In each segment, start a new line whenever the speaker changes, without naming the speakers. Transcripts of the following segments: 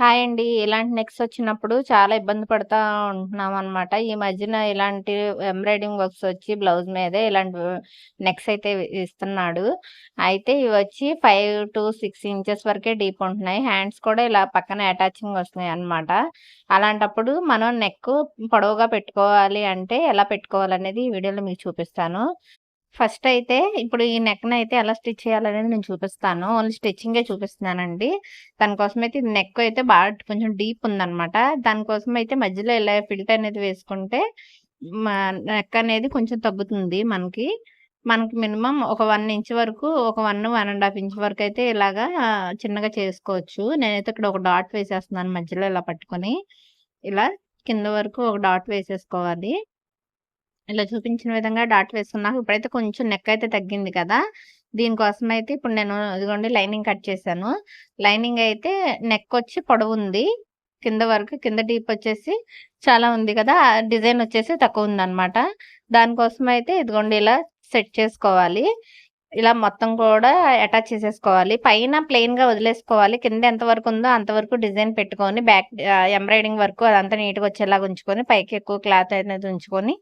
Hi అండి. ఇలాంటి next వచ్చినప్పుడు చాలా ఇబ్బంది పడుతూ ఉంటున్నాం అనమాట ఈ మధ్యన ఇలాంటి ఎంబ్రాయిడింగ్ వర్క్స్ వచ్చి బ్లౌజ్ మీదే ఇలాంటి నెక్స్ అయితే ఇస్తున్నాడు. అయితే ఇవి వచ్చి ఫైవ్ టు సిక్స్ ఇంచెస్ వరకే డీప్ ఉంటున్నాయి. హ్యాండ్స్ కూడా ఇలా పక్కన అటాచింగ్ వస్తున్నాయి అనమాట అలాంటప్పుడు మనం నెక్ పొడవుగా పెట్టుకోవాలి అంటే ఎలా పెట్టుకోవాలనేది ఈ వీడియోలో మీకు చూపిస్తాను. ఫస్ట్ అయితే ఇప్పుడు ఈ నెక్ని అయితే ఎలా స్టిచ్ చేయాలనేది నేను చూపిస్తాను. ఓన్లీ స్టిచ్చింగే చూపిస్తున్నానండి. దానికోసం ఇది నెక్ అయితే బాగా కొంచెం డీప్ ఉందనమాట. దానికోసం అయితే మధ్యలో ఇలా ఫిల్టర్ అనేది వేసుకుంటే మా నెక్ అనేది కొంచెం తగ్గుతుంది మనకి. మనకి మినిమం ఒక వన్ ఇంచ్ వరకు ఒక 1, 1 ½ ఇంచ్ అయితే ఇలాగా చిన్నగా చేసుకోవచ్చు. నేనైతే ఇక్కడ ఒక డాట్ వేసేస్తున్నాను మధ్యలో ఇలా పట్టుకొని. ఇలా కింద వరకు ఒక డాట్ వేసేసుకోవాలి. ఇలా చూపించిన విధంగా డాట్ వేసుకున్నాను ఇప్పుడైతే కొంచెం నెక్ అయితే తగ్గింది కదా! దీనికోసం అయితే ఇప్పుడు నేను ఇదిగోండి లైనింగ్ కట్ చేశాను. లైనింగ్ అయితే నెక్ వచ్చి పొడవుంది. కింద వరకు కింద డీప్ వచ్చేసి చాలా ఉంది కదా! డిజైన్ వచ్చేసి తక్కువ ఉందన్నమాట దానికోసం అయితే ఇదిగోండి ఇలా సెట్ చేసుకోవాలి. ఇలా మొత్తం కూడా అటాచ్ చేసేసుకోవాలి. పైన ప్లెయిన్‌గా వదిలేసుకోవాలి. కింద ఎంత వరకు ఉందో అంతవరకు డిజైన్ పెట్టుకొని బ్యాక్ ఎంబ్రాయిడింగ్ వర్క్ అదంతా నీట్‌గా వచ్చేలాగా ఉంచుకొని పైకి ఎక్కువ క్లాత్ అనేది ఉంచుకొని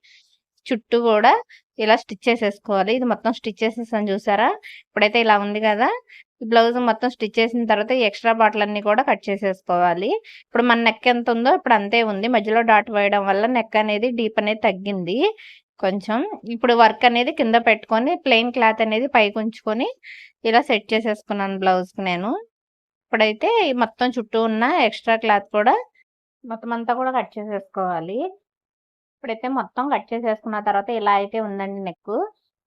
చుట్టూ కూడా ఇలా స్టిచ్ చేసేసుకోవాలి. ఇది మొత్తం స్టిచ్ చేసేసాను చూసారా? ఇప్పుడైతే ఇలా ఉంది కదా! ఈ బ్లౌజ్ మొత్తం స్టిచ్ చేసిన తర్వాత ఈ ఎక్స్‌ట్రా అన్ని కూడా కట్ చేసేసుకోవాలి. ఇప్పుడు మన నెక్ ఎంత ఉందో ఇప్పుడు అంతే ఉంది. మధ్యలో డాట్ వేయడం వల్ల నెక్ అనేది డీప్ అనేది తగ్గింది కొంచెం. ఇప్పుడు వర్క్ అనేది కింద పెట్టుకొని ప్లెయిన్ క్లాత్ అనేది పైకి ఉంచుకొని ఇలా సెట్ చేసేసుకున్నాను బ్లౌజ్‌కి నేను. ఇప్పుడైతే మొత్తం చుట్టూ ఉన్న ఎక్స్‌ట్రా క్లాత్ కూడా మొత్తం అంతా కూడా కట్ చేసేసుకోవాలి. ఇప్పుడైతే మొత్తం కట్ చేసేసుకున్న తర్వాత ఇలా అయితే ఉందండి నెక్కు.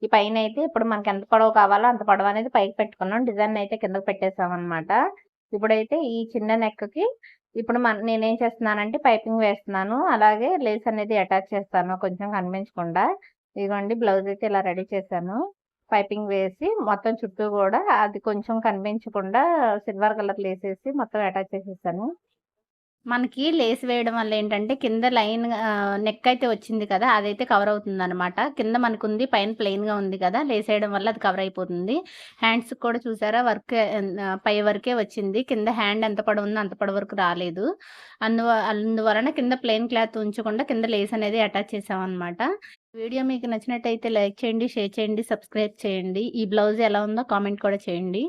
ఈ పైన అయితే ఇప్పుడు మనకి ఎంత పొడవు కావాలో అంత పొడవు అనేది పైకి పెట్టుకున్నాం. డిజైన్ అయితే కిందకి పెట్టేసామనమాట. ఇప్పుడైతే ఈ చిన్న నెక్‌కి ఇప్పుడు మన నేనేం చేస్తున్నానంటే పైపింగ్ వేస్తున్నాను. అలాగే లేస్ అనేది అటాచ్ చేస్తాను కొంచెం కనిపించకుండా. ఇదిగోండి బ్లౌజ్ అయితే ఇలా రెడీ చేశాను. పైపింగ్ వేసి మొత్తం చుట్టూ కూడా అది కొంచెం కనిపించకుండా సిల్వర్ కలర్ లేసేసి మొత్తం అటాచ్ చేసేసాను. మనకి లేస్ వేయడం వల్ల ఏంటంటే కింద లైన్ నెక్ అయితే వచ్చింది కదా! అదైతే కవర్ అవుతుందనమాట. కింద మనకుంది పైన ప్లెయిన్‌గా ఉంది కదా! లేస్ వేయడం వల్ల అది కవర్ అయిపోతుంది. హ్యాండ్స్ కూడా చూసారా వర్క్ పై వరకే వచ్చింది. కింద హ్యాండ్ ఎంత పొడవుందో అంత పడి వరకు రాలేదు. అందువ అందువలన కింద ప్లెయిన్ క్లాత్ ఉంచకుండా కింద లేస్ అనేది అటాచ్ చేసామనమాట. వీడియో మీకు నచ్చినట్టయితే లైక్ చేయండి, షేర్ చేయండి, సబ్స్క్రైబ్ చేయండి. ఈ బ్లౌజ్ ఎలా ఉందో కామెంట్ కూడా చేయండి.